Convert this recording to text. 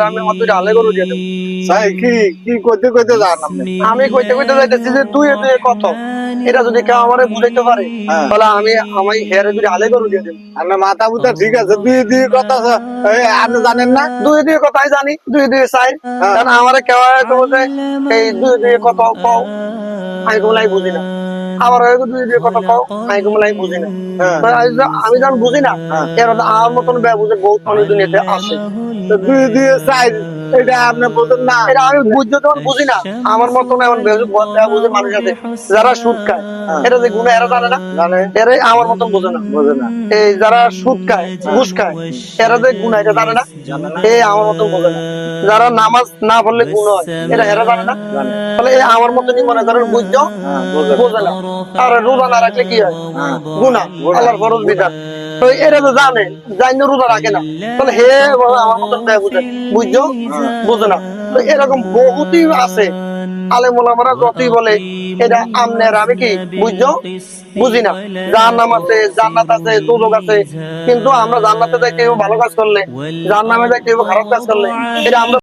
আমি আমার দুইটা আলে গরু দিয়ে দেবো সাই কি কি করতে করতে যান আমি কইতে কইতে যাইতেছি যে দুই দুই কত এটা যদি কেউ আমারে বুঝাইতে পারে হ্যাঁ। তাহলে আমি আমি হেরে দুইটা আলে গরু দিয়ে দেবো আপনার মাথা ঠিক আছে দুই দুই কথা আছে। আপনি জানেন না দুই দুই কথাই জানি দুই দুই চাই হ্যাঁ। কারণ আমারে কেউ এই দুই দুই কত কও আমি কোমলাই বুঝি না আবার হয়তো দুই কত কও আমি বুঝি না। হ্যাঁ। আমি যা- আমি যখন বুঝি না হ্যাঁ। এর আমার মতন বুঝে বহুত মানুষ দুনিয়াতে আসে। তো দুই সাইজ এটা আপনি বোঝেন না। এটা আমি বুঝতে তখন বুঝি না। আমার মতন এমন বুঝে মানুষ আছে যারা সুদ খায়। হ্যাঁ। এটা যে গুণা এরা জানে না? এরা আমার মতন বোঝে না। বোঝে না। এই যারা সুদ খায় ঘুষ খায় এরা যে গুণা এটা জানে না? এই আমার মতন বোঝে না। যারা নামাজ না পড়লে গুণ হয় এটা এরা জানে না? তাহলে এই আমার মতনই মনে করেন বুঝছ? বোঝে বোঝে না। আর রোজা না রাখলে কি হয়? আল্লাহর ফরজ বিধান। তো তো জানে রোজা রাখে না। তাহলে হে, আমার মতন বুঝে বুঝছ? বুঝে না। তো এরকম বহুতই আছে। আলেমুলামারা যতই বলে এটা আমনের আমি কি, বুঝছ? বুঝি না। জান্নাম আছে, জান্নাত আছে, দুজক আছে। কিন্তু আমরা জান্নাতে যাই কেউ ভালো কাজ করলে জান্নামে যাই কেউ খারাপ কাজ করলে, এটা আমরা